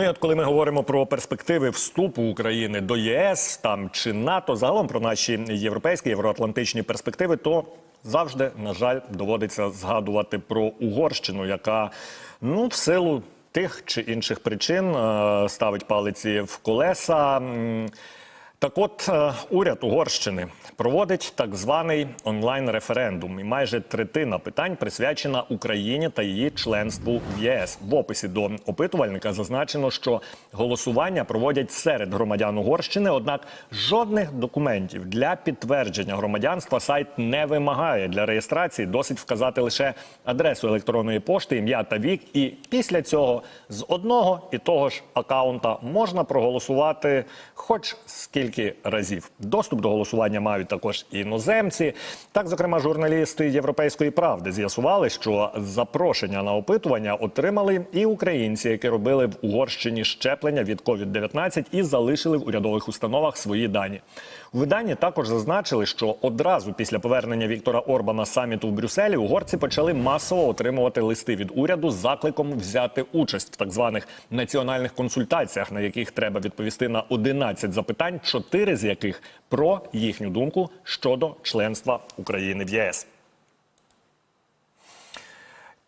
Ну, і от коли ми говоримо про перспективи вступу України до ЄС там чи НАТО, загалом про наші європейські євроатлантичні перспективи, то завжди, на жаль, доводиться згадувати про Угорщину, яка ну в силу тих чи інших причин е, ставить палиці в колеса. Так от е, уряд Угорщини проводить так званий онлайн-референдум, і майже третина питань присвячена Україні та її членству в ЄС. В описі до опитувальника зазначено, що голосування проводять серед громадян Угорщини, однак жодних документів для підтвердження громадянства сайт не вимагає для реєстрації. Досить вказати лише адресу електронної пошти, ім'я та вік. І після цього з одного і того ж акаунта можна проголосувати хоч скільки разів. Доступ до голосування мають також іноземці. Так, зокрема, журналісти Європейської правди з'ясували, що запрошення на опитування отримали і українці, які робили в Угорщині щеплення від COVID-19 і залишили в урядових установах свої дані. У виданні також зазначили, що одразу після повернення Віктора Орбана саміту в Брюсселі угорці почали масово отримувати листи від уряду з закликом взяти участь в так званих національних консультаціях, на яких треба відповісти на 11 запитань, чотири з яких про їхню думку щодо членства України в ЄС.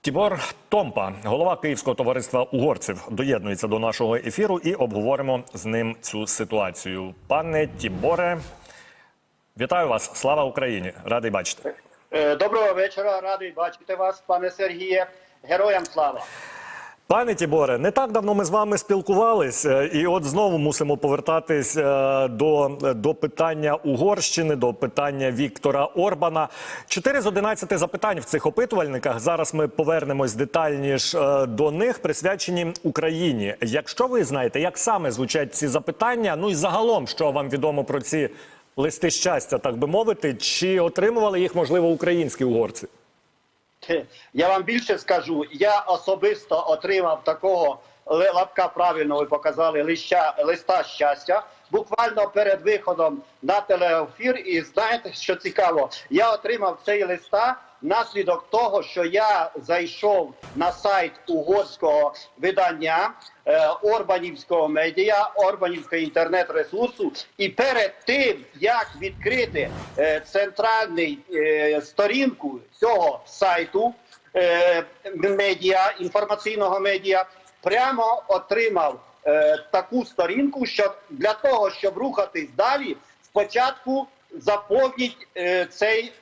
Тібор Томпа, голова Київського товариства угорців, доєднується до нашого ефіру і обговоримо з ним цю ситуацію. Пане Тіборе, вітаю вас! Слава Україні! Радий бачити. Е, Доброго вечора, радий бачити вас, пане Сергіє. Героям слава. Пане Тіборе, не так давно ми з вами спілкувались, е, і от знову мусимо повертатись е, до, до питання Угорщини, до питання Віктора Орбана. Чотири з 11 запитань в цих опитувальниках. Зараз ми повернемось детальніше до них, присвячені Україні. Якщо ви знаєте, як саме звучать ці запитання, ну і загалом, що вам відомо про ці листи щастя, так би мовити, чи отримували їх можливо українські угорці? Я вам більше скажу, я особисто отримав такого лапка правильно ви показали лища, листа щастя. Буквально перед виходом на телеефір, і знаєте, що цікаво, я отримав цей листа наслідок того, що я зайшов на сайт угорського видання е, Орбанівського медіа, Орбанівського інтернет-ресурсу, і перед тим як відкрити е, центральний е, сторінку цього сайту е, медіа, інформаційного медіа, прямо отримав е, таку сторінку, що для того, щоб рухатись далі, спочатку заповніть е, цей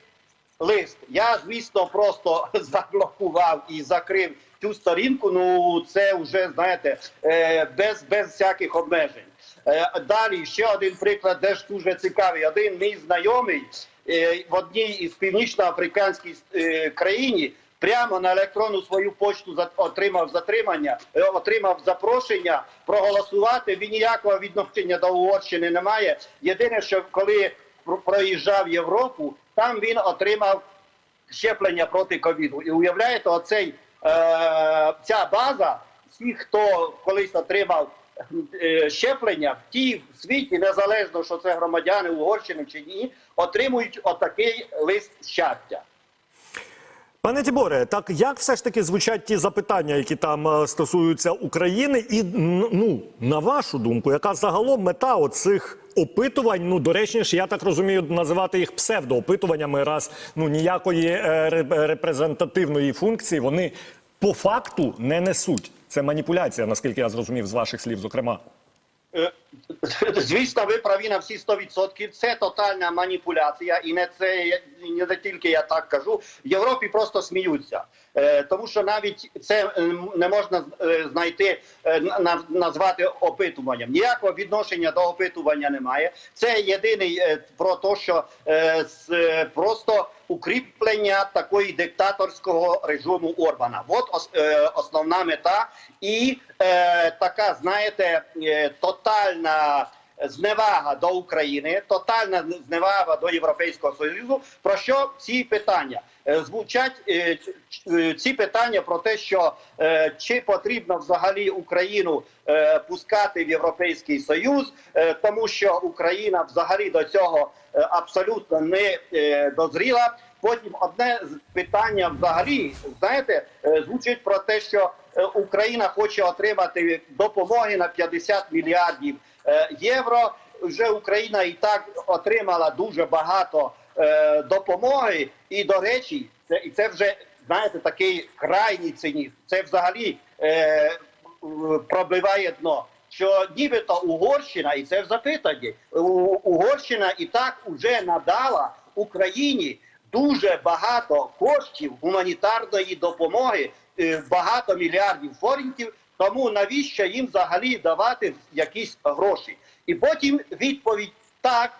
лист. Я, звісно, просто заблокував і закрив цю сторінку. Ну це вже знаєте е, без, без всяких обмежень. Е, Далі ще один приклад, теж дуже цікавий. Один мій знайомий е, в одній із північноафриканських країні прямо на електронну свою почту отримав затримання, отримав запрошення проголосувати. Він ніякого відношення до Угорщини не має. Єдине, що коли про- проїжджав Європу, там він отримав щеплення проти ковіду. І уявляєте, оцей е, ця база, всі, хто колись отримав е, щеплення в тій світі, незалежно що це громадяни Угорщини чи ні, отримують отакий лист щастя. Пане Тіборе, так як все ж таки звучать ті запитання, які там е, стосуються України, і ну на вашу думку, яка загалом мета оцих опитувань? Ну доречніше, я так розумію, називати їх псевдоопитуваннями, раз ну ніякої е, репрезентативної функції вони по факту не несуть. Це маніпуляція, наскільки я зрозумів з ваших слів, зокрема. Е, Звісно, ви праві на всі 100%. Це тотальна маніпуляція, і не це не тільки я так кажу. В Європі просто сміються, Е, тому що навіть це е, не можна знайти на- назвати опитуванням. Ніякого відношення до опитування немає. Це єдиний про те, що просто укріплення такої диктаторського режиму Орбана. От е, основна мета і е, така, знаєте, е, тотальна зневага до України, тотальна зневага до Європейського Союзу. Про що ці питання? Е, Звучать е, ч- ці питання про те, що е, чи потрібно взагалі Україну е, пускати в Європейський Союз, е, тому що Україна взагалі до цього е, абсолютно не е, дозріла. Потім одне з питання взагалі, знаєте, е, звучить про те, що е, Україна хоче отримати допомоги на 50 мільярдів е, євро. Вже Україна і так отримала дуже багато е, допомоги. І до речі, це і це вже знаєте такий крайній цинізм. Це взагалі е, пробиває дно. Що нібито Угорщина, і це в запитанні, Угорщина і так уже надала Україні дуже багато коштів гуманітарної допомоги, е, багато мільярдів форінтів. Тому навіщо їм взагалі давати якісь гроші? І потім відповідь так.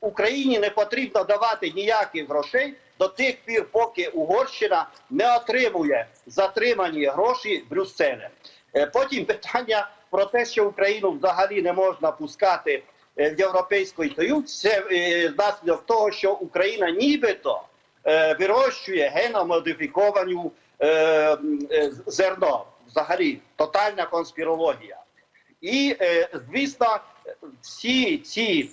Україні не потрібно давати ніяких грошей до тих пір, поки Угорщина не отримує затримані гроші Брюсселем. Е, Потім питання про те, що Україну взагалі не можна пускати е, в Європейський Союз, це е, наслідок того, що Україна нібито е, вирощує геномодифіковану е, е, зерно. Взагалі тотальна конспірологія. І, е, звісно, всі ці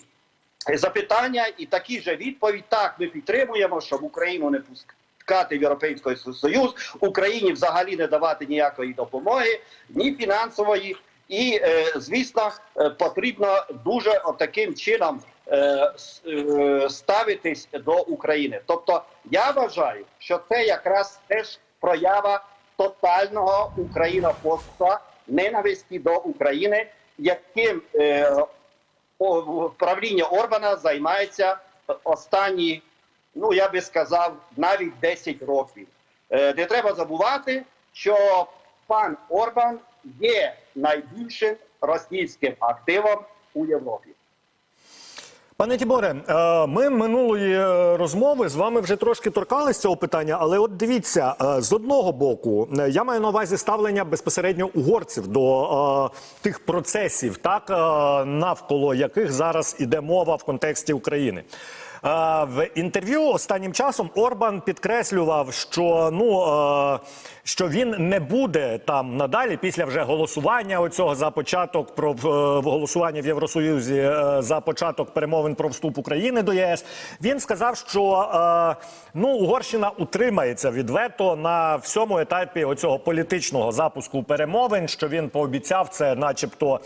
запитання і такі ж відповідь. Так, ми підтримуємо, щоб Україну не пускати в Європейський Союз, Україні взагалі не давати ніякої допомоги, ні фінансової. І, е, звісно, е, потрібно дуже таким чином ставитись до України. Тобто, я вважаю, що це якраз теж проява тотального українофобства, ненависті до України, яким е, правління Орбана займається останні, ну я би сказав, навіть 10 років. Е, Не треба забувати, що пан Орбан є найбільшим російським активом у Європі. Пане Тіборе, е, ми минулої е, розмови з вами вже трошки торкалися цього питання, але от дивіться, е, з одного боку, я маю на увазі ставлення безпосередньо угорців до тих процесів, так навколо яких зараз іде мова в контексті України. В інтерв'ю останнім часом Орбан підкреслював, що ну е, що він не буде там надалі після вже голосування оцього за початок про голосування в Євросоюзі е, за початок перемовин про вступ України до ЄС. Він сказав, що е, ну Угорщина утримається від вето на всьому етапі оцього політичного запуску перемовин. Що він пообіцяв це, начебто,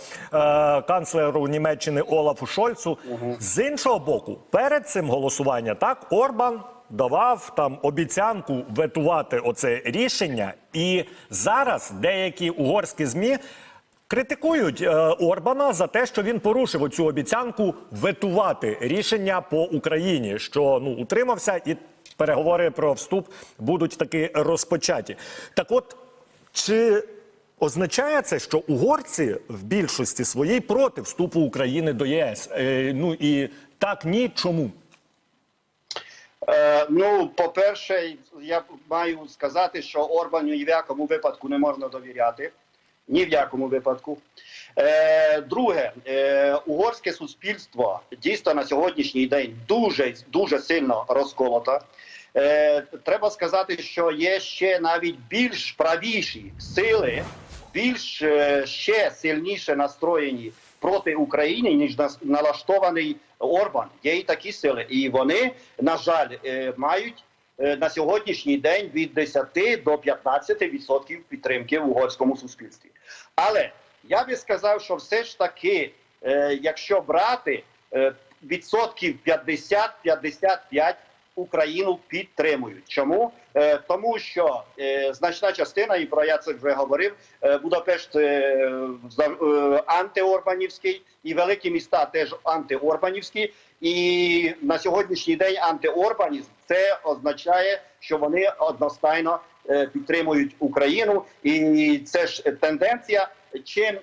канцлеру Німеччини Олафу Шольцу. З іншого боку, перед цим голосуванням так Орбан давав там обіцянку ветувати оце рішення, і зараз деякі угорські змі. Критикують е, Орбана за те, що він порушив оцю обіцянку ветувати рішення по Україні, що ну утримався, і переговори про вступ будуть таки розпочаті. Так, от чи означає це, що угорці в більшості своїй проти вступу України до ЄС? Е, ну і так ні, чому? Е, ну, по-перше, я маю сказати, що Орбану ні в якому випадку не можна довіряти. Ні в якому випадку. Е, друге, е, угорське суспільство дійсно на сьогоднішній день дуже дуже сильно розколото. Е, треба сказати, що є ще навіть більш правіші сили, більш е, ще сильніше настроєні проти України, ніж налаштований Орбан. Є і такі сили, і вони, на жаль, е, мають е, на сьогоднішній день від 10 до 15 відсотків підтримки в угорському суспільстві. Але я би сказав, що все ж таки, е, якщо брати відсотків 50-55 Україну підтримують. Чому? Е, тому що е, значна частина, і про я це вже говорив, е, Будапешт антиорбанівський, і великі міста теж антиорбанівські. І на сьогоднішній день антиорбанізм це означає, що вони одностайно підтримують Україну, і це ж тенденція. Чим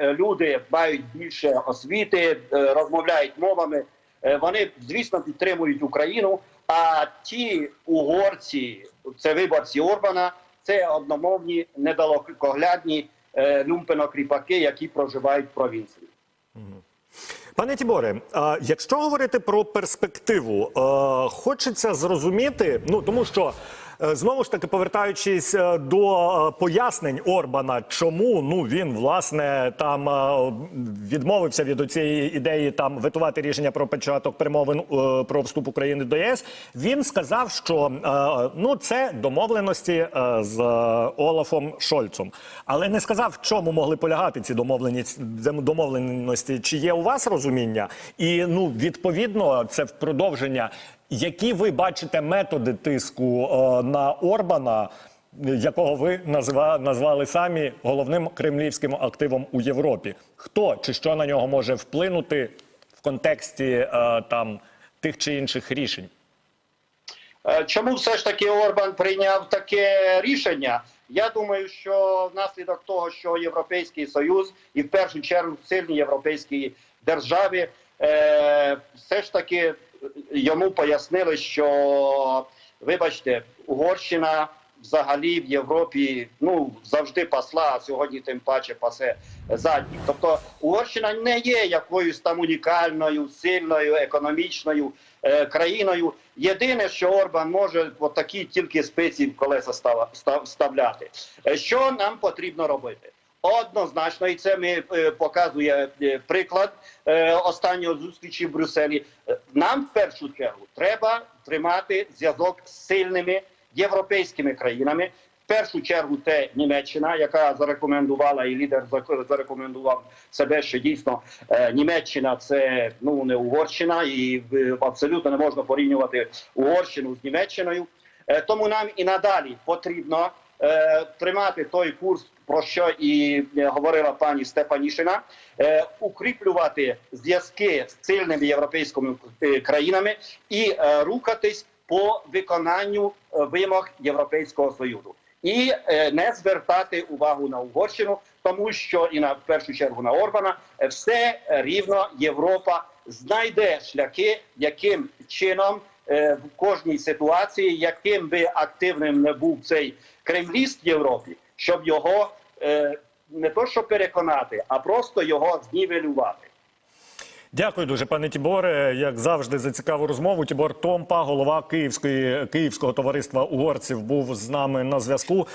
люди мають більше освіти, розмовляють мовами. Е, Вони, звісно, підтримують Україну. А ті угорці, це виборці Орбана, це одномовні, недалекоглядні е, люмпенокріпаки, які проживають в провінції. Пане Тіборе, якщо говорити про перспективу, е, хочеться зрозуміти, ну тому що Е, Знову ж таки, повертаючись е, до е, пояснень Орбана, чому ну він власне там е, відмовився від цієї ідеї там витувати рішення про початок перемовин е, про вступ України до ЄС. Він сказав, що е, ну це домовленості е, з е, Олафом Шольцом, але не сказав, в чому могли полягати ці домовленості. Чи є у вас розуміння? І ну відповідно, це в продовження. Які ви бачите методи тиску е, на Орбана, якого ви назва, назвали самі головним кремлівським активом у Європі? Хто чи що на нього може вплинути в контексті е, там тих чи інших рішень? Е, Чому все ж таки Орбан прийняв таке рішення? Я думаю, що внаслідок того, що Європейський Союз і в першу чергу сильні європейські держави, все ж таки йому пояснили, що вибачте, Угорщина взагалі в Європі ну завжди пасла, а сьогодні тим паче пасе задніх. Тобто Угорщина не є якоюсь там унікальною, сильною, економічною е, країною. Єдине, що Орбан може от такі тільки спиці в колеса става- став- вставляти. Е, Що нам потрібно робити? Однозначно, і це ми е, показує е, приклад е, останнього зустрічі в Брюсселі. Нам в першу чергу треба тримати зв'язок з сильними європейськими країнами. В першу чергу це Німеччина, яка зарекомендувала і лідер зарекомендував себе, що дійсно Німеччина це ну не Угорщина, і абсолютно не можна порівнювати Угорщину з Німеччиною. Тому нам і надалі потрібно тримати той курс, про що і е, говорила пані Степанішина, е, укріплювати зв'язки з сильними європейськими е, країнами і рухатись по виконанню вимог Європейського союзу. І не звертати увагу на Угорщину, тому що і на першу чергу на Орбана все рівно Європа знайде шляхи, яким чином в кожній ситуації, яким би активним не був цей кремліст в Європі, щоб його е, не то що переконати, а просто його знівелювати. Дякую дуже, пане Тіборе. Як завжди, за цікаву розмову. Тібор Томпа, голова Київської Київського товариства угорців, був з нами на зв'язку.